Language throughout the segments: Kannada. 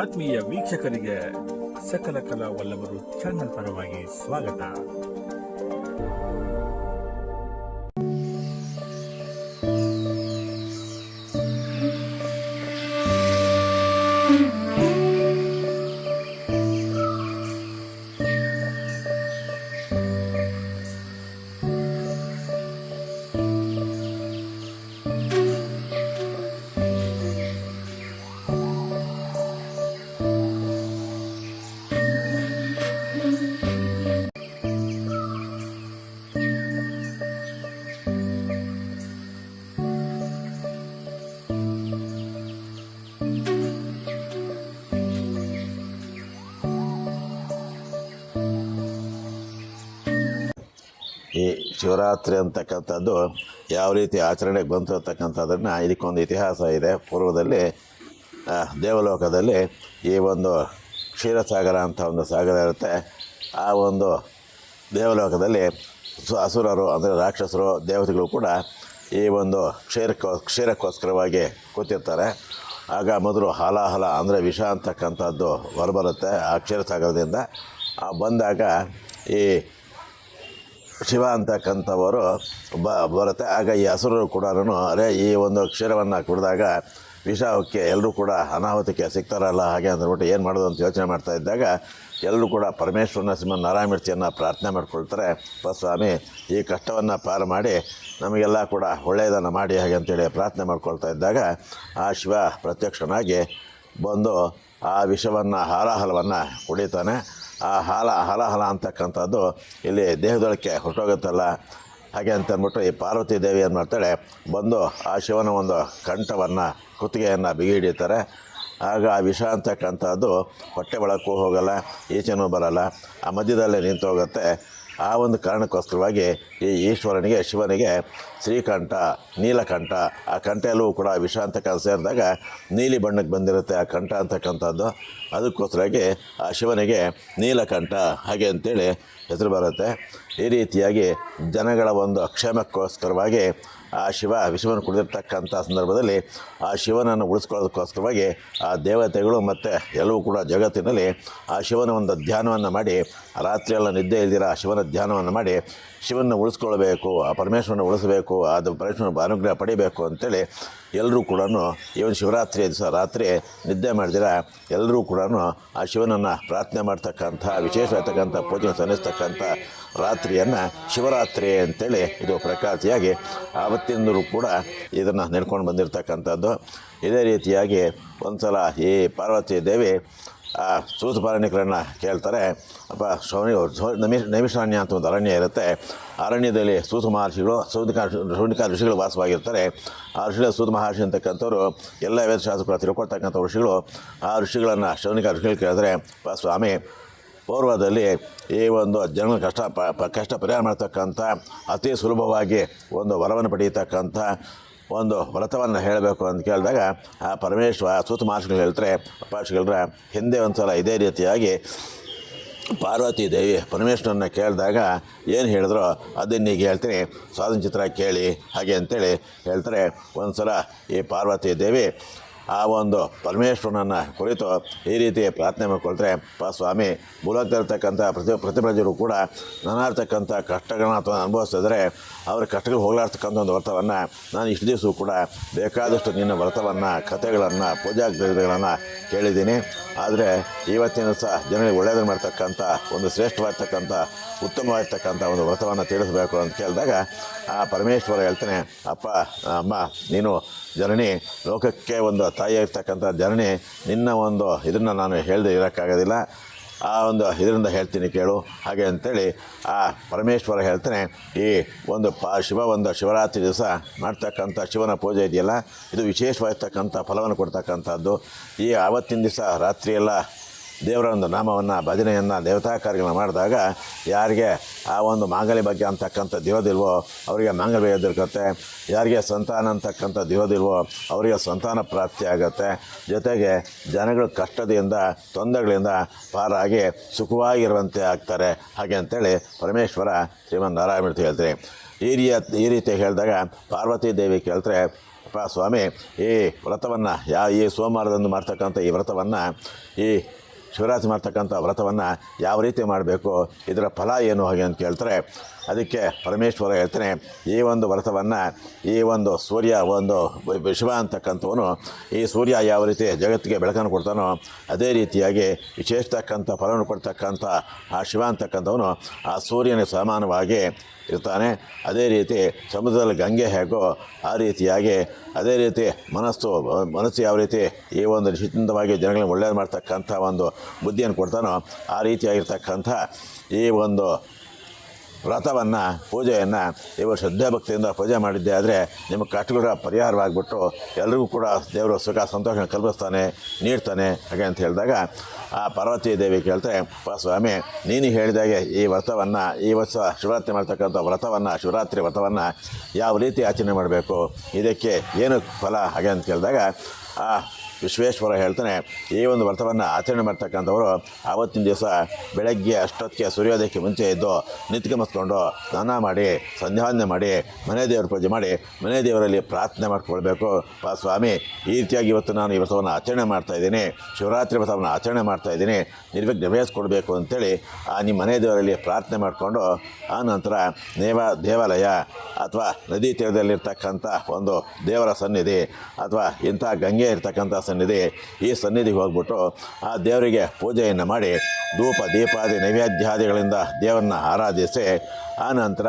ಆತ್ಮೀಯ ವೀಕ್ಷಕರಿಗೆ ಸಕಲ ಕಲಾ ವಲ್ಲಭರು ಚಾನಲ್ ಪರವಾಗಿ ಸ್ವಾಗತ. ಈ ಶಿವರಾತ್ರಿ ಅಂತಕ್ಕಂಥದ್ದು ಯಾವ ರೀತಿ ಆಚರಣೆಗೆ ಬಂತು ಅಂತಕ್ಕಂಥದ್ದನ್ನು ಇದಕ್ಕೊಂದು ಇತಿಹಾಸ ಇದೆ. ಪೂರ್ವದಲ್ಲಿ ದೇವಲೋಕದಲ್ಲಿ ಈ ಒಂದು ಕ್ಷೀರಸಾಗರ ಅಂತ ಒಂದು ಸಾಗರ ಇರುತ್ತೆ. ಆ ಒಂದು ದೇವಲೋಕದಲ್ಲಿ ಅಸುರರು ಅಂದರೆ ರಾಕ್ಷಸರು, ದೇವತೆಗಳು ಕೂಡ ಈ ಒಂದು ಕ್ಷೀರಕ್ಕೋ ಕ್ಷೀರಕ್ಕೋಸ್ಕರವಾಗಿ ಕೂತಿರ್ತಾರೆ. ಆಗ ಮೊದಲು ಹಾಲಾಹಲ ಅಂದರೆ ವಿಷ ಅಂತಕ್ಕಂಥದ್ದು ಹೊರಬರುತ್ತೆ ಆ ಕ್ಷೀರಸಾಗರದಿಂದ. ಬಂದಾಗ ಈ ಶಿವ ಅಂತಕ್ಕಂಥವರು ಬ ಬರುತ್ತೆ. ಆಗ ಈ ಹಸುರರು ಕೂಡ ಅರೆ, ಈ ಒಂದು ಅಕ್ಷರವನ್ನು ಕುಡಿದಾಗ ವಿಷಕ್ಕೆ ಎಲ್ಲರೂ ಕೂಡ ಅನಾಹುತಕ್ಕೆ ಸಿಗ್ತಾರಲ್ಲ ಹಾಗೆ ಅಂದ್ಬಿಟ್ಟು ಏನು ಮಾಡೋದು ಅಂತ ಯೋಚನೆ ಮಾಡ್ತಾ ಇದ್ದಾಗ ಎಲ್ಲರೂ ಕೂಡ ಪರಮೇಶ್ವರನ ಸಿಂಹ ನಾರಾಯಣಮೂರ್ತಿಯನ್ನು ಪ್ರಾರ್ಥನೆ ಮಾಡಿಕೊಳ್ತಾರೆ. ಸ್ವಾಮಿ, ಈ ಕಷ್ಟವನ್ನು ಪಾರು ಮಾಡಿ ನಮಗೆಲ್ಲ ಕೂಡ ಒಳ್ಳೆಯದನ್ನು ಮಾಡಿ ಹಾಗೆ ಅಂತೇಳಿ ಪ್ರಾರ್ಥನೆ ಮಾಡ್ಕೊಳ್ತಾ ಇದ್ದಾಗ ಆ ಶಿವ ಪ್ರತ್ಯಕ್ಷನಾಗಿ ಬಂದು ಆ ವಿಷವನ್ನು ಹಾರಾಹಲವನ್ನು ಕುಡಿತಾನೆ. ಆ ಹಾಲ, ಹಲ ಅಂತಕ್ಕಂಥದ್ದು ಇಲ್ಲಿ ದೇಹದೊಳಕ್ಕೆ ಹೊರಟೋಗುತ್ತಲ್ಲ ಹಾಗೆ ಅಂತ ಅಂದ್ಬಿಟ್ಟು ಈ ಪಾರ್ವತಿ ದೇವಿ ಏನು ಮಾಡ್ತಾಳೆ? ಬಂದು ಆ ಶಿವನ ಒಂದು ಕಂಠವನ್ನು ಕುತ್ತಿಗೆಯನ್ನು ಬಿಗಿ ಹಿಡಿತಾರೆ ಆಗ ಆ ವಿಷ ಅಂತಕ್ಕಂಥದ್ದು ಹೊಟ್ಟೆ ಒಳಕ್ಕೂ ಹೋಗಲ್ಲ, ಈಚೆನೂ ಬರಲ್ಲ. ಆ ಮಧ್ಯದಲ್ಲೇ ನಿಂತು ಹೋಗುತ್ತೆ ಆ ಒಂದು ಕಾರಣಕ್ಕೋಸ್ಕರವಾಗಿ ಈ ಈಶ್ವರನಿಗೆ, ಶಿವನಿಗೆ ಶ್ರೀಕಂಠ, ನೀಲಕಂಠ, ಆ ಕಂಠ ಕೂಡ ವಿಷ ಅಂತಕ್ಕಂಥ ಸೇರಿದಾಗ ನೀಲಿ ಬಣ್ಣಕ್ಕೆ ಬಂದಿರುತ್ತೆ ಆ ಕಂಠ ಅಂತಕ್ಕಂಥದ್ದು. ಅದಕ್ಕೋಸ್ಕರವಾಗಿ ಆ ಶಿವನಿಗೆ ನೀಲಕಂಠ ಹಾಗೆ ಅಂತೇಳಿ ಹೆಸರು ಬರುತ್ತೆ. ಈ ರೀತಿಯಾಗಿ ಜನಗಳ ಒಂದು ಕ್ಷೇಮಕ್ಕೋಸ್ಕರವಾಗಿ ಆ ಶಿವ ವಿಷವನ್ನು ಕುಡಿದಿರ್ತಕ್ಕಂಥ ಸಂದರ್ಭದಲ್ಲಿ ಆ ಶಿವನನ್ನು ಉಳಿಸ್ಕೊಳ್ಳೋದಕ್ಕೋಸ್ಕರವಾಗಿ ಆ ದೇವತೆಗಳು ಮತ್ತು ಎಲ್ಲವೂ ಕೂಡ ಜಗತ್ತಿನಲ್ಲಿ ಆ ಶಿವನ ಒಂದು ಧ್ಯಾನವನ್ನು ಮಾಡಿ ರಾತ್ರಿಯೆಲ್ಲ ನಿದ್ದೆ ಇಲ್ದಿರ ಶಿವನ ಧ್ಯಾನವನ್ನು ಮಾಡಿ ಶಿವನ ಉಳಿಸ್ಕೊಳ್ಬೇಕು, ಆ ಪರಮೇಶ್ವರನ ಉಳಿಸಬೇಕು ಅದು ಪರಮೇಶ್ವರನ ಅನುಗ್ರಹ ಪಡಿಬೇಕು ಅಂತೇಳಿ ಎಲ್ಲರೂ ಕೂಡ ಒಂದು ಶಿವರಾತ್ರಿ ದಿವಸ ರಾತ್ರಿ ನಿದ್ದೆ ಮಾಡಿದಿರ ಎಲ್ಲರೂ ಕೂಡ ಆ ಶಿವನನ್ನು ಪ್ರಾರ್ಥನೆ ಮಾಡ್ತಕ್ಕಂಥ ವಿಶೇಷವಾಗಿರ್ತಕ್ಕಂಥ ಪೂಜೆ ಸಲ್ಲಿಸ್ತಕ್ಕಂಥ ರಾತ್ರಿಯನ್ನು ಶಿವರಾತ್ರಿ ಅಂತೇಳಿ ಇದು ಪ್ರಖ್ಯಾತಿಯಾಗಿ ಆವತ್ತಿಂದರೂ ಕೂಡ ಇದನ್ನು ನೆಡ್ಕೊಂಡು ಬಂದಿರತಕ್ಕಂಥದ್ದು. ಇದೇ ರೀತಿಯಾಗಿ ಒಂದು ಸಲ ಈ ಪಾರ್ವತಿ ದೇವಿ ಸೂತಪಾರಣಿಕರನ್ನು ಕೇಳ್ತಾರೆ. ಅಪ್ಪ ಸ್ವಾಮಿ ನಮಿ ನೈಮಿಷಾರಣ್ಯ ಅಂತ ಒಂದು ಅರಣ್ಯ ಇರುತ್ತೆ. ಅರಣ್ಯದಲ್ಲಿ ಸೂತ ಮಹರ್ಷಿಗಳು ಸೌನಿಕ ಶೌನಿಕ ಋಷಿಗಳು ವಾಸವಾಗಿರ್ತಾರೆ. ಆ ಋಷಿಗಳ ಸೂತ ಮಹರ್ಷಿ ಅಂತಕ್ಕಂಥವ್ರು ಎಲ್ಲ ವೇದಶಾಸ್ತ್ರ ತಿಳ್ಕೊಳ್ತಕ್ಕಂಥ ಋಷಿಗಳು ಆ ಋಷಿಗಳನ್ನು ಶೌನಿಕ ಋಷಿಗಳು ಕೇಳಿದ್ರೆ, ಅಪ್ಪ, ಸ್ವಾಮಿ, ಪೂರ್ವದಲ್ಲಿ ಈ ಒಂದು ಜನಗಳ ಕಷ್ಟ, ಪ, ಪ- ಕಷ್ಟ ಪರಿಹಾರ ಮಾಡ್ತಕ್ಕಂಥ, ಅತಿ ಸುಲಭವಾಗಿ ಒಂದು ವರವನ್ನು ಪಡೆಯತಕ್ಕಂಥ ಒಂದು ವ್ರತವನ್ನು ಹೇಳಬೇಕು ಅಂತ ಕೇಳಿದಾಗ, ಆ ಪರಮೇಶ್ವರ ಸೂತ ಮಹರ್ಷಿಗಳು ಹೇಳ್ತಾರೆ ಮಹರ್ಷಿಗಳರ ಹಿಂದೆ ಒಂದು ಸಲ ಇದೇ ರೀತಿಯಾಗಿ ಪಾರ್ವತಿ ದೇವಿ ಪರಮೇಶ್ವರನ್ನ ಕೇಳಿದಾಗ ಏನು ಹೇಳಿದ್ರು ಅದನ್ನೀಗ ಹೇಳ್ತೀನಿ. ಸ್ವಾತಂತ್ರ್ಯ ಚಿತ್ರ ಕೇಳಿ, ಹಾಗೆ ಅಂತೇಳಿ ಹೇಳ್ತಾರೆ. ಒಂದು ಸಲ ಈ ಪಾರ್ವತಿ ದೇವಿ ಆ ಒಂದು ಪರಮೇಶ್ವರನನ್ನು ಕುರಿತು ಈ ರೀತಿ ಪ್ರಾರ್ಥನೆ ಮಾಡಿಕೊಳ್ತಾರೆ ಪ ಸ್ವಾಮಿ ಮೂಲಕ್ಕಿರ್ತಕ್ಕಂಥ ಪ್ರತಿ ಪ್ರತಿಪ್ರಜರು ಕೂಡ ನಾನಾರ್ತಕ್ಕಂಥ ಕಷ್ಟಗಳನ್ನ ಅಥವಾ ಅನುಭವಿಸಿದ್ರೆ ಅವ್ರ ಕಷ್ಟಗಳು ಹೋಗ್ಲಾಡ್ತಕ್ಕಂಥ ಒಂದು ವ್ರತವನ್ನು ನಾನು ಇಷ್ಟು ದಿವಸವೂ ಕೂಡ ಬೇಕಾದಷ್ಟು ನಿನ್ನ ವ್ರತವನ್ನು, ಕಥೆಗಳನ್ನು, ಪೂಜಾ ಗ್ರಂಥಗಳನ್ನು ಕೇಳಿದ್ದೀನಿ. ಆದರೆ ಇವತ್ತಿನ ಸಹ ಜನರಿಗೆ ಒಳ್ಳೆಯದನ್ನು ಮಾಡ್ತಕ್ಕಂಥ ಒಂದು ಶ್ರೇಷ್ಠವಾಗಿರ್ತಕ್ಕಂಥ, ಉತ್ತಮವಾಗಿರ್ತಕ್ಕಂಥ ಒಂದು ವ್ರತವನ್ನು ತಿಳಿಸಬೇಕು ಅಂತ ಕೇಳಿದಾಗ, ಆ ಪರಮೇಶ್ವರ ಹೇಳ್ತಾನೆ, ಅಪ್ಪ, ಅಮ್ಮ, ನೀನು ಜನನಿ, ಲೋಕಕ್ಕೆ ಒಂದು ತಾಯಿಯಾಗಿರ್ತಕ್ಕಂಥ ಜನನಿ ನಿನ್ನ ಒಂದು ಇದನ್ನು ನಾನು ಹೇಳದೆ ಇರೋಕ್ಕಾಗೋದಿಲ್ಲ. ಆ ಒಂದು ಇದರಿಂದ ಹೇಳ್ತೀನಿ ಕೇಳು. ಹಾಗೆ ಅಂತೇಳಿ ಆ ಪರಮೇಶ್ವರ ಹೇಳ್ತಾನೆ, ಈ ಒಂದು ಪ, ಶಿವ ಒಂದು ಶಿವರಾತ್ರಿ ದಿವಸ ಮಾಡ್ತಕ್ಕಂಥ ಶಿವನ ಪೂಜೆ ಇದೆಯಲ್ಲ, ಇದು ವಿಶೇಷವಾಗಿರ್ತಕ್ಕಂಥ ಫಲವನ್ನು ಕೊಡ್ತಕ್ಕಂಥದ್ದು. ಈ ಆವತ್ತಿನ ದಿವಸ ರಾತ್ರಿಯೆಲ್ಲ ದೇವರ ಒಂದು ನಾಮವನ್ನು ಭಜನೆಯನ್ನು ದೇವತಾ ಕಾರ್ಯಗಳನ್ನು ಮಾಡಿದಾಗ ಯಾರಿಗೆ ಆ ಒಂದು ಮಾಂಗಲ್ಯ ಬಗ್ಗೆ ಅಂತಕ್ಕಂಥ ಇರೋದಿಲ್ವೋ ಅವರಿಗೆ ಮಾಂಗಲ್ಯ ಎದುರ್ಕತ್ತೆ ಯಾರಿಗೆ ಸಂತಾನ ಅಂತಕ್ಕಂಥ ಇರೋದಿಲ್ವೋ ಅವರಿಗೆ ಸಂತಾನ ಪ್ರಾಪ್ತಿ ಆಗುತ್ತೆ. ಜೊತೆಗೆ ಜನಗಳು ಕಷ್ಟದಿಂದ, ತೊಂದರೆಗಳಿಂದ ಪಾರಾಗಿ ಸುಖವಾಗಿರುವಂತೆ ಆಗ್ತಾರೆ. ಹಾಗೆ ಅಂತೇಳಿ ಪರಮೇಶ್ವರ ಶ್ರೀಮನ್ ನಾರಾಯಣಮೂರ್ತಿ ಹೇಳ್ತೀನಿ ಈ ರೀತಿ ಈ ರೀತಿ ಹೇಳಿದಾಗ ಪಾರ್ವತಿ ದೇವಿ ಕೇಳ್ತಾರೆ ಸ್ವಾಮಿ, ಈ ವ್ರತವನ್ನು, ಯಾ, ಈ ಸೋಮವಾರದಂದು ಮಾಡ್ತಕ್ಕಂಥ ಈ ವ್ರತವನ್ನು ಈ ಶಿವರಾತ್ರಿ ಮಾಡ್ತಕ್ಕಂಥ ವ್ರತವನ್ನು ಯಾವ ರೀತಿ ಮಾಡಬೇಕು, ಇದರ ಫಲ ಏನು, ಹಾಗೆ ಅಂತ ಕೇಳ್ತಾರೆ. ಅದಕ್ಕೆ ಪರಮೇಶ್ವರ ಹೇಳ್ತಾನೆ, ಈ ಒಂದು ವ್ರತವನ್ನು ಈ ಒಂದು ಸೂರ್ಯ, ಒಂದು ವಿಶ್ವ ಅಂತಕ್ಕಂಥವನು ಈ ಸೂರ್ಯ ಯಾವ ರೀತಿ ಜಗತ್ತಿಗೆ ಬೆಳಕನ್ನು ಕೊಡ್ತಾನೋ, ಅದೇ ರೀತಿಯಾಗಿ ವಿಶೇಷತಕ್ಕಂಥ ಫಲವನ್ನು ಕೊಡ್ತಕ್ಕಂಥ ಆ ಶಿವ ಅಂತಕ್ಕಂಥವನು ಆ ಸೂರ್ಯನ ಸಮಾನವಾಗಿ ಇರ್ತಾನೆ. ಅದೇ ರೀತಿ ಸಮುದ್ರದಲ್ಲಿ ಗಂಗೆ ಹೇಗೋ ಆ ರೀತಿಯಾಗಿ, ಅದೇ ರೀತಿ ಮನಸ್ಸು ಮನಸ್ಸು ಯಾವ ರೀತಿ ಈ ಒಂದು ನಿಶ್ಚಿತವಾಗಿ ಜನಗಳಿಗೆ ಒಳ್ಳೇದು ಮಾಡ್ತಕ್ಕಂಥ ಒಂದು ಬುದ್ಧಿಯನ್ನು ಕೊಡ್ತಾನೋ ಆ ರೀತಿಯಾಗಿರ್ತಕ್ಕಂಥ ಈ ಒಂದು ವ್ರತವನ್ನು, ಪೂಜೆಯನ್ನು ನೀವು ಶ್ರದ್ಧಾಭಕ್ತಿಯಿಂದ ಪೂಜೆ ಮಾಡಿದ್ದೆ ಆದರೆ ನಿಮ್ಮ ಕಷ್ಟಗಳ ಪರಿಹಾರವಾಗಿಬಿಟ್ಟು ಎಲ್ರಿಗೂ ಕೂಡ ದೇವರು ಸುಖ ಸಂತೋಷ ಕಲ್ಪಿಸ್ತಾನೆ, ನೀಡ್ತಾನೆ, ಹಾಗೆ ಅಂತ ಹೇಳಿದಾಗ ಆ ಪಾರ್ವತಿ ದೇವಿ ಕೇಳ್ತಾರೆ "ಅಪ್ಪ ಸ್ವಾಮಿ, ನೀನು ಹೇಳಿದಾಗೆ ಈ ವ್ರತವನ್ನು, ಈ ವರ್ಷ ಶಿವರಾತ್ರಿ ಮಾಡ್ತಕ್ಕಂಥ ವ್ರತವನ್ನು, ಶಿವರಾತ್ರಿ ವ್ರತವನ್ನು ಯಾವ ರೀತಿ ಆಚರಣೆ ಮಾಡಬೇಕು, ಇದಕ್ಕೆ ಏನು ಫಲ? ಹಾಗೆ ಅಂತ ಕೇಳಿದಾಗ ಆ ವಿಶ್ವೇಶ್ವರ ಹೇಳ್ತಾನೆ, ಈ ಒಂದು ವ್ರತವನ್ನು ಆಚರಣೆ ಮಾಡ್ತಕ್ಕಂಥವರು ಆವತ್ತಿನ ದಿವಸ ಬೆಳಗ್ಗೆ ಅಷ್ಟೊತ್ತಿಗೆ ಸೂರ್ಯೋದಯಕ್ಕೆ ಮುಂಚೆ ಎದ್ದು ನಿಂತ್ಕೊಂಬಸ್ಕೊಂಡು ಸ್ನಾನ ಮಾಡಿ ಸಂಧ್ಯಾವಂದನೆ ಮಾಡಿ, ಮನೆ ದೇವರ ಪೂಜೆ ಮಾಡಿ, ಮನೆ ದೇವರಲ್ಲಿ ಪ್ರಾರ್ಥನೆ ಮಾಡ್ಕೊಳ್ಬೇಕು. ಪಾ ಸ್ವಾಮಿ, ಈ ರೀತಿಯಾಗಿ ಇವತ್ತು ನಾನು ಈ ವ್ರತವನ್ನು ಆಚರಣೆ ಮಾಡ್ತಾ ಇದ್ದೀನಿ, ಶಿವರಾತ್ರಿ ವ್ರತವನ್ನು ಆಚರಣೆ ಮಾಡ್ತಾ ಇದ್ದೀನಿ, ನಿರ್ವಿಘ್ನ ಕೊಡಬೇಕು ಅಂತೇಳಿ ಆ ನಿಮ್ಮ ಮನೆ ದೇವರಲ್ಲಿ ಪ್ರಾರ್ಥನೆ ಮಾಡಿಕೊಂಡು ಆ ನಂತರ ದೇವ ದೇವಾಲಯ ಅಥವಾ ನದಿ ತೀರದಲ್ಲಿರ್ತಕ್ಕಂಥ ಒಂದು ದೇವರ ಸನ್ನಿಧಿ ಅಥವಾ ಇಂಥ ಗಂಗೆ ಇರ್ತಕ್ಕಂಥ ಸನ್ನಿಧಿ, ಈ ಸನ್ನಿಧಿಗೆ ಹೋಗ್ಬಿಟ್ಟು ಆ ದೇವರಿಗೆ ಪೂಜೆಯನ್ನು ಮಾಡಿ ಧೂಪ, ದೀಪಾದಿ, ನೈವೇದ್ಯಾದಿಗಳಿಂದ ದೇವರನ್ನ ಆರಾಧಿಸಿ, ಆ ನಂತರ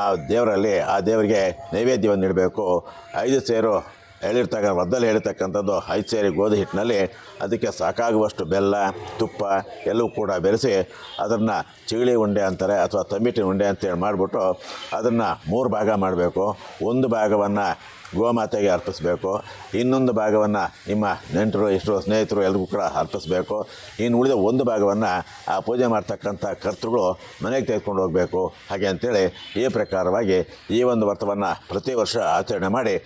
ಆ ದೇವರಲ್ಲಿ ಆ ದೇವರಿಗೆ ನೈವೇದ್ಯವನ್ನು ಇಡಬೇಕು ಐದು ಸೇರು ಹೇಳಿರ್ತಕ್ಕ ಮದ್ದಲ್ಲಿ ಹೇಳಿರ್ತಕ್ಕಂಥದ್ದು ಐದು ಸೇರಿ ಗೋಧಿ ಹಿಟ್ಟಿನಲ್ಲಿ ಅದಕ್ಕೆ ಸಾಕಾಗುವಷ್ಟು ಬೆಲ್ಲ, ತುಪ್ಪ ಎಲ್ಲವೂ ಕೂಡ ಬೆರೆಸಿ ಅದನ್ನು ಚಿಗಳಿ ಉಂಡೆ ಅಂತಾರೆ ಅಥವಾ ತಂಬಿಟ್ಟಿನ ಉಂಡೆ ಅಂತೇಳಿ ಮಾಡಿಬಿಟ್ಟು ಅದನ್ನು ಮೂರು ಭಾಗ ಮಾಡಬೇಕು. ಒಂದು ಭಾಗವನ್ನು ಗೋಮಾತೆಗೆ ಅರ್ಪಿಸಬೇಕು. ಇನ್ನೊಂದು ಭಾಗವನ್ನು ನಿಮ್ಮ ನೆಂಟರು ಇಷ್ಟರು ಸ್ನೇಹಿತರು ಎಲ್ರಿಗೂ ಕೂಡ ಅರ್ಪಿಸಬೇಕು. ಇನ್ನು ಉಳಿದ ಒಂದು ಭಾಗವನ್ನು ಆ ಪೂಜೆ ಮಾಡ್ತಕ್ಕಂಥ ಕರ್ತೃಗಳು ಮನೆಗೆ ತೆಗೆದುಕೊಂಡು ಹೋಗಬೇಕು. ಹಾಗೆ ಅಂತೇಳಿ ಈ ಪ್ರಕಾರವಾಗಿ ಈ ಒಂದು ವ್ರತವನ್ನು ಪ್ರತಿ ವರ್ಷ ಆಚರಣೆ ಮಾಡಿ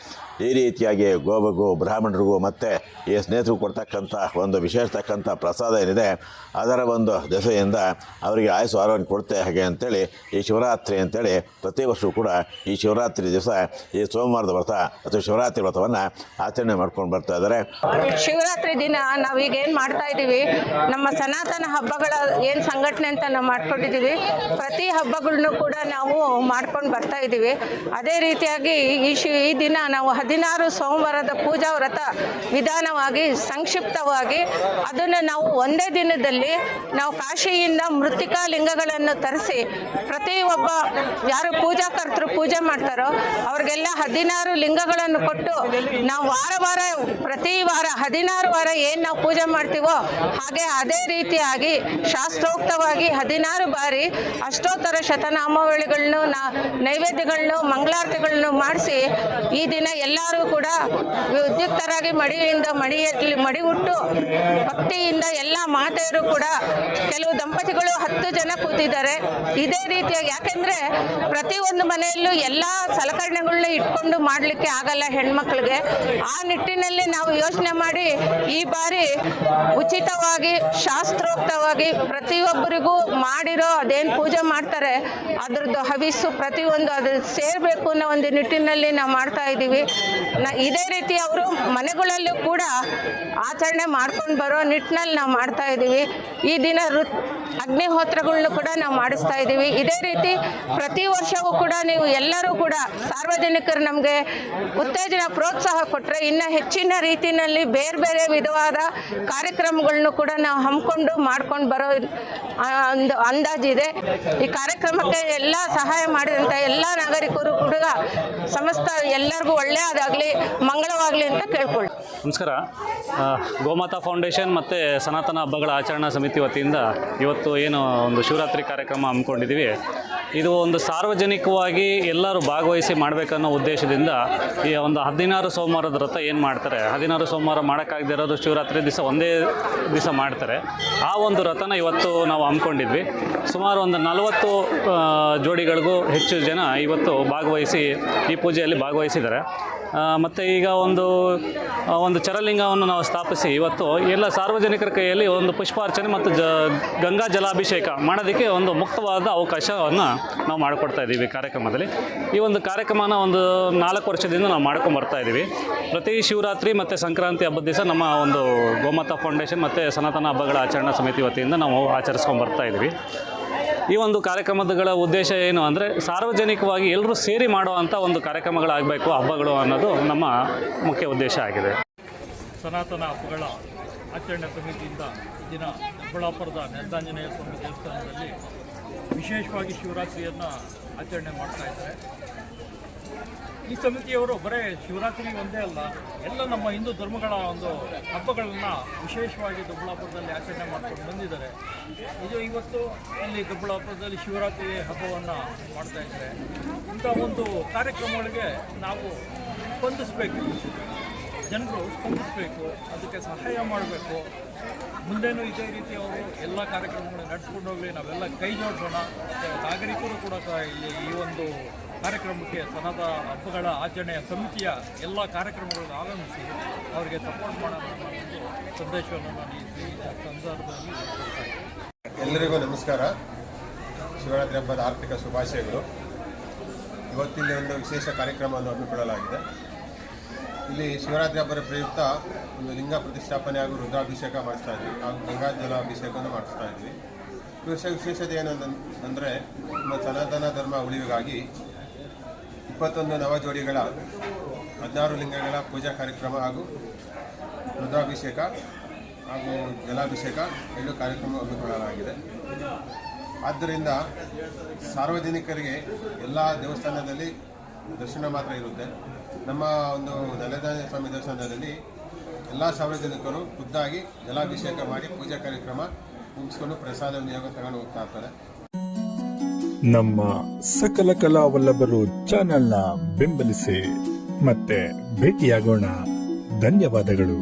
ಈ ರೀತಿಯಾಗಿ ಗೋಬಗೂ ಬ್ರಾಹ್ಮಣರಿಗೂ ಮತ್ತು ಈ ಸ್ನೇಹಿತರು ಕೊಡ್ತಕ್ಕಂಥ ಒಂದು ವಿಶೇಷತಕ್ಕಂಥ ಪ್ರಸಾದ ಏನಿದೆ, ಅದರ ಒಂದು ದೆಸೆಯಿಂದ ಅವರಿಗೆ ಆಯಸ್ಸು ಆರೋಗ್ಯ ಕೊಡುತ್ತೆ. ಹಾಗೆ ಅಂತೇಳಿ ಈ ಶಿವರಾತ್ರಿ ಅಂತೇಳಿ ಪ್ರತಿ ವರ್ಷವೂ ಕೂಡ ಈ ಶಿವರಾತ್ರಿ ದಿವಸ ಈ ಸೋಮವಾರದ ವ್ರತ ಅಥವಾ ಶಿವರಾತ್ರಿ ವ್ರತವನ್ನು ಆಚರಣೆ ಮಾಡ್ಕೊಂಡು ಬರ್ತಾ ಇದ್ದಾರೆ. ಶಿವರಾತ್ರಿ ದಿನ ನಾವೀಗ ಏನು ಮಾಡ್ತಾ ಇದ್ದೀವಿ, ನಮ್ಮ ಸನಾತನ ಹಬ್ಬಗಳ ಏನು ಸಂಘಟನೆ ಅಂತ ನಾವು ಮಾಡ್ಕೊಂಡಿದ್ದೀವಿ, ಪ್ರತಿ ಹಬ್ಬಗಳನ್ನೂ ಕೂಡ ನಾವು ಮಾಡ್ಕೊಂಡು ಬರ್ತಾ ಇದ್ದೀವಿ. ಅದೇ ರೀತಿಯಾಗಿ ಈ ಶಿ, ಈ ದಿನ ನಾವು ಹದಿನಾರು ಸೋಮವಾರದ ಪೂಜಾ ವ್ರತ ವಿಧಾನವಾಗಿ, ಸಂಕ್ಷಿಪ್ತವಾಗಿ ಅದನ್ನು ನಾವು ಒಂದೇ ದಿನದಲ್ಲಿ ನಾವು ಕಾಶಿಯಿಂದ ಮೃತ್ತಿಕಾ ಲಿಂಗಗಳನ್ನು ತರಿಸಿ ಪ್ರತಿಯೊಬ್ಬ ಯಾರು ಪೂಜಾಕರ್ತರು ಪೂಜೆ ಮಾಡ್ತಾರೋ, ಅವ್ರಿಗೆಲ್ಲ ಹದಿನಾರು ಲಿಂಗಗಳನ್ನು ಕೊಟ್ಟು ನಾವು ವಾರ ವಾರ, ಪ್ರತಿ ವಾರ ಹದಿನಾರು ವಾರ ಏನು ನಾವು ಪೂಜೆ ಮಾಡ್ತೀವೋ ಹಾಗೆ ಅದೇ ರೀತಿಯಾಗಿ ಶಾಸ್ತ್ರೋಕ್ತವಾಗಿ ಹದಿನಾರು ಬಾರಿ ಅಷ್ಟೋತ್ತರ ಶತನಾಮಾವಳಿಗಳನ್ನು ನಾ ನೈವೇದ್ಯಗಳನ್ನು, ಮಂಗಳಾರತಿಗಳನ್ನು ಮಾಡಿಸಿ ಈ ದಿನ ಎಲ್ಲರೂ ಕೂಡ ಉದ್ಯುಕ್ತರಾಗಿ ಮಡಿಯಿಂದ ಮಡಿಯಲ್ಲಿ ಮಡಿ ಹುಟ್ಟು ಭಕ್ತಿಯಿಂದ ಎಲ್ಲ ಮಾತೆಯರು ಕೂಡ ಕೆಲವು ದಂಪತಿಗಳು ಹತ್ತು ಜನ ಕೂತಿದ್ದಾರೆ. ಇದೇ ರೀತಿಯಾಗಿ ಯಾಕೆಂದ್ರೆ ಪ್ರತಿಯೊಂದು ಮನೆಯಲ್ಲೂ ಎಲ್ಲ ಸಲಕರಣೆಗಳನ್ನ ಇಟ್ಕೊಂಡು ಮಾಡಲಿಕ್ಕೆ ಆಗಲ್ಲ ಹೆಣ್ಮಕ್ಳಿಗೆ. ಆ ನಿಟ್ಟಿನಲ್ಲಿ ನಾವು ಯೋಚನೆ ಮಾಡಿ ಈ ಬಾರಿ ಉಚಿತವಾಗಿ, ಶಾಸ್ತ್ರೋಕ್ತವಾಗಿ ಪ್ರತಿಯೊಬ್ಬರಿಗೂ ಮಾಡಿರೋ ಅದೇನು ಪೂಜೆ ಮಾಡ್ತಾರೆ, ಅದ್ರದ್ದು ಹವಿಸ್ಸು ಪ್ರತಿಯೊಂದು ಅದು ಸೇರಬೇಕು ಅನ್ನೋ ಒಂದು ನಿಟ್ಟಿನಲ್ಲಿ ನಾವು ಮಾಡ್ತಾ ಇದ್ದೀವಿ. ಇದೇ ರೀತಿ ಅವರು ಮನೆಗಳಲ್ಲೂ ಕೂಡ ಆಚರಣೆ ಮಾಡ್ಕೊಂಡು ಬರೋ ನಿಟ್ಟಿನಲ್ಲಿ ನಾವು ಮಾಡ್ತಾ ಇದ್ದೀವಿ. ಈ ದಿನ ಋತ್ ಅಗ್ನಿಹೋತ್ರಗಳನ್ನೂ ಕೂಡ ನಾವು ಮಾಡಿಸ್ತಾ ಇದ್ದೀವಿ. ಇದೇ ರೀತಿ ಪ್ರತಿ ವರ್ಷವೂ ಕೂಡ ನೀವು ಎಲ್ಲರೂ ಕೂಡ ಸಾರ್ವಜನಿಕರು ನಮಗೆ ಉತ್ತೇಜನ ಪ್ರೋತ್ಸಾಹ ಕೊಟ್ಟರೆ ಇನ್ನು ಹೆಚ್ಚಿನ ರೀತಿಯಲ್ಲಿ ಬೇರೆ ಬೇರೆ ವಿಧವಾದ ಕಾರ್ಯಕ್ರಮಗಳನ್ನು ಕೂಡ ನಾವು ಹಮ್ಮಿಕೊಂಡು ಮಾಡ್ಕೊಂಡು ಬರೋ ಒಂದು ಅಂದಾಜಿದೆ ಈ ಕಾರ್ಯಕ್ರಮಕ್ಕೆ ಎಲ್ಲ ಸಹಾಯ ಮಾಡಿದಂಥ ಎಲ್ಲ ನಾಗರಿಕರು ಕೂಡ ಸಮಸ್ತ ಎಲ್ಲರಿಗೂ ಒಳ್ಳೆಯದಾಗಲಿ, ಮಂಗಳವಾಗಲಿ ಅಂತ ಕೇಳ್ಕೊಳ್ಳಿ. ನಮಸ್ಕಾರ. ಗೋಮಾತಾ ಫೌಂಡೇಶನ್ ಮತ್ತು ಸನಾತನ ಹಬ್ಬಗಳ ಆಚರಣಾ ಸಮಿತಿ ವತಿಯಿಂದ ಇವತ್ತು ಏನು ಒಂದು ಶಿವರಾತ್ರಿ ಕಾರ್ಯಕ್ರಮ ಹಮ್ಮಿಕೊಂಡಿದ್ದೀವಿ. ಇದು ಒಂದು ಸಾರ್ವಜನಿಕವಾಗಿ ಎಲ್ಲರೂ ಭಾಗವಹಿಸಿ ಮಾಡಬೇಕನ್ನೋ ಉದ್ದೇಶದಿಂದ ಈ ಒಂದು ಹದಿನಾರು ಸೋಮವಾರದ ವ್ರತ ಏನು ಮಾಡ್ತಾರೆ? ಹದಿನಾರು ಸೋಮವಾರ ಮಾಡೋಕ್ಕಾಗದೇ ಇರೋದು ಶಿವರಾತ್ರಿ ದಿವಸ ಒಂದೇ ದಿವಸ ಮಾಡ್ತಾರೆ. ಆ ಒಂದು ರಥನ ಇವತ್ತು ನಾವು ಹಮ್ಮಿಕೊಂಡಿದ್ವಿ. ಸುಮಾರು ಒಂದು ನಲವತ್ತು ಜೋಡಿಗಳಿಗೂ ಹೆಚ್ಚು ಜನ ಇವತ್ತು ಭಾಗವಹಿಸಿ ಈ ಪೂಜೆಯಲ್ಲಿ ಭಾಗವಹಿಸಿದ್ದಾರೆ. ಮತ್ತು ಈಗ ಒಂದು ಒಂದು ಚರಲಿಂಗವನ್ನು ನಾವು ಸ್ಥಾಪಿಸಿ ಇವತ್ತು ಎಲ್ಲ ಸಾರ್ವಜನಿಕರ ಕೈಯಲ್ಲಿ ಒಂದು ಪುಷ್ಪಾರ್ಚನೆ ಮತ್ತು ಜ, ಗಂಗಾ ಜಲಾಭಿಷೇಕ ಮಾಡೋದಕ್ಕೆ ಒಂದು ಮುಕ್ತವಾದ ಅವಕಾಶವನ್ನು ನಾವು ಮಾಡಿಕೊಡ್ತಾ ಇದ್ದೀವಿ ಕಾರ್ಯಕ್ರಮದಲ್ಲಿ. ಈ ಒಂದು ಕಾರ್ಯಕ್ರಮನ ಒಂದು ನಾಲ್ಕು ವರ್ಷದಿಂದ ನಾವು ಮಾಡ್ಕೊಂಡು ಬರ್ತಾ ಇದ್ದೀವಿ. ಪ್ರತಿ ಶಿವರಾತ್ರಿ ಮತ್ತು ಸಂಕ್ರಾಂತಿ ಹಬ್ಬದ ದಿವಸ ನಮ್ಮ ಒಂದು ಗೋಮಾತಾ ಫೌಂಡೇಶನ್ ಮತ್ತು ಸನಾತನ ಹಬ್ಬಗಳ ಆಚರಣಾ ಸಮಿತಿ ವತಿಯಿಂದ ನಾವು ಆಚರಿಸ್ಕೊಂಡು ಬರ್ತಾ ಇದ್ದೀವಿ. ಈ ಒಂದು ಕಾರ್ಯಕ್ರಮಗಳ ಉದ್ದೇಶ ಏನು ಅಂದರೆ ಸಾರ್ವಜನಿಕವಾಗಿ ಎಲ್ಲರೂ ಸೇರಿ ಮಾಡುವಂಥ ಒಂದು ಕಾರ್ಯಕ್ರಮಗಳಾಗಬೇಕು ಹಬ್ಬಗಳು ಅನ್ನೋದು ನಮ್ಮ ಮುಖ್ಯ ಉದ್ದೇಶ ಆಗಿದೆ. ಸನಾತನ ಹಬ್ಬಗಳ ಆಚರಣೆ ಸಮಿತಿಯಿಂದ ದಿನ ಚಿಕ್ಕಬಳ್ಳಾಪುರದ ನೆಲದಾಂಜನೇಯ ಸ್ವಾಮಿ ದೇವಸ್ಥಾನದಲ್ಲಿ ವಿಶೇಷವಾಗಿ ಶಿವರಾತ್ರಿಯನ್ನು ಆಚರಣೆ ಮಾಡ್ತಾ ಇದ್ದಾರೆ. ಈ ಸಮಿತಿಯವರು ಬರೇ ಶಿವರಾತ್ರಿ ಒಂದೇ ಅಲ್ಲ, ಎಲ್ಲ ನಮ್ಮ ಹಿಂದೂ ಧರ್ಮಗಳ ಒಂದು ಹಬ್ಬಗಳನ್ನು ವಿಶೇಷವಾಗಿ ದೊಡ್ಡಬಳ್ಳಾಪುರದಲ್ಲಿ ಆಚರಣೆ ಮಾಡ್ಕೊಂಡು ಬಂದಿದ್ದಾರೆ. ಇದು ಇವತ್ತು ಇಲ್ಲಿ ದೊಡ್ಡಬಳ್ಳಾಪುರದಲ್ಲಿ ಶಿವರಾತ್ರಿ ಹಬ್ಬವನ್ನು ಮಾಡ್ತಾ ಇದ್ದಾರೆ. ಇಂಥ ಒಂದು ಕಾರ್ಯಕ್ರಮಗಳಿಗೆ ನಾವು ಸ್ಪಂದಿಸಬೇಕು. ಜನರು ಸ್ಪಂದಿಸಬೇಕು, ಅದಕ್ಕೆ ಸಹಾಯ ಮಾಡಬೇಕು. ಮುಂದೆನೂ ಇದೇ ರೀತಿ ಅವರು ಎಲ್ಲ ಕಾರ್ಯಕ್ರಮಗಳು ನಡೆಸ್ಕೊಂಡು ಹೋಗಲಿ, ನಾವೆಲ್ಲ ಕೈ ಜೋಡಿಸೋಣ. ನಾಗರಿಕರು ಕೂಡ ಇಲ್ಲಿ ಈ ಒಂದು ಕಾರ್ಯಕ್ರಮಕ್ಕೆ ಸನದ ಹಬ್ಬಗಳ ಆಚರಣೆಯ ಸಮಿತಿಯ ಎಲ್ಲ ಕಾರ್ಯಕ್ರಮಗಳನ್ನು ಆಗಮಿಸಿ ಅವರಿಗೆ ಸಪೋರ್ಟ್ ಮಾಡೋಣ ಸಂದೇಶವನ್ನು ನಾನು ಈ ಸಂದರ್ಭದಲ್ಲಿ ಎಲ್ಲರಿಗೂ ನಮಸ್ಕಾರ. ಶಿವರಾತ್ರಿ ಹಬ್ಬದ ಆರ್ಥಿಕ ಶುಭಾಶಯಗಳು. ಇವತ್ತಿಲ್ಲಿ ಒಂದು ವಿಶೇಷ ಕಾರ್ಯಕ್ರಮವನ್ನು ಹಮ್ಮಿಕೊಳ್ಳಲಾಗಿದೆ. ಇಲ್ಲಿ ಶಿವರಾತ್ರಿ ಹಬ್ಬದ ಪ್ರಯುಕ್ತ ಒಂದು ಲಿಂಗ ಪ್ರತಿಷ್ಠಾಪನೆ ಹಾಗೂ ರುದ್ರಾಭಿಷೇಕ ಮಾಡಿಸ್ತಾ ಇದ್ವಿ. ಹಾಗೂ ಗಂಗಾ ಜಲಾಭಿಷೇಕವನ್ನು ಮಾಡಿಸ್ತಾ ಇದ್ವಿ. ಈ ವಿಶೇಷತೆ ಏನು ಅಂದರೆ ನಮ್ಮ ಸನಾತನ ಧರ್ಮ ಉಳಿವಿಗಾಗಿ ಇಪ್ಪತ್ತೊಂದು ನವ ಜೋಡಿಗಳ ಹದಿನಾರು ಲಿಂಗಗಳ ಪೂಜಾ ಕಾರ್ಯಕ್ರಮ ಹಾಗೂ ರುದ್ರಾಭಿಷೇಕ ಹಾಗೂ ಜಲಾಭಿಷೇಕ ಎರಡು ಕಾರ್ಯಕ್ರಮ ಹಮ್ಮಿಕೊಳ್ಳಲಾಗಿದೆ. ಆದ್ದರಿಂದ ಸಾರ್ವಜನಿಕರಿಗೆ ಎಲ್ಲ ದೇವಸ್ಥಾನದಲ್ಲಿ ದರ್ಶನ ಮಾತ್ರ ಇರುತ್ತೆ. ನಮ್ಮ ಒಂದು ನೆಲದಾನ ಸ್ವಾಮಿ ದೇವಸ್ಥಾನದಲ್ಲಿ ಎಲ್ಲ ಸಾರ್ವಜನಿಕರು ಖುದ್ದಾಗಿ ಜಲಾಭಿಷೇಕ ಮಾಡಿ ಪೂಜಾ ಕಾರ್ಯಕ್ರಮ ಮುಗಿಸ್ಕೊಂಡು ಪ್ರಸಾದ ನಿಯೋಗ ತಗೊಂಡು ಹೋಗ್ತಾ ಇರ್ತಾರೆ. ನಮ್ಮ ಸಕಲ ಕಲಾವಲ್ಲಭರು ಚಾನೆಲ್ನ ಬೆಂಬಲಿಸಿ ಮತ್ತೆ ಭೇಟಿಯಾಗೋಣ. ಧನ್ಯವಾದಗಳು.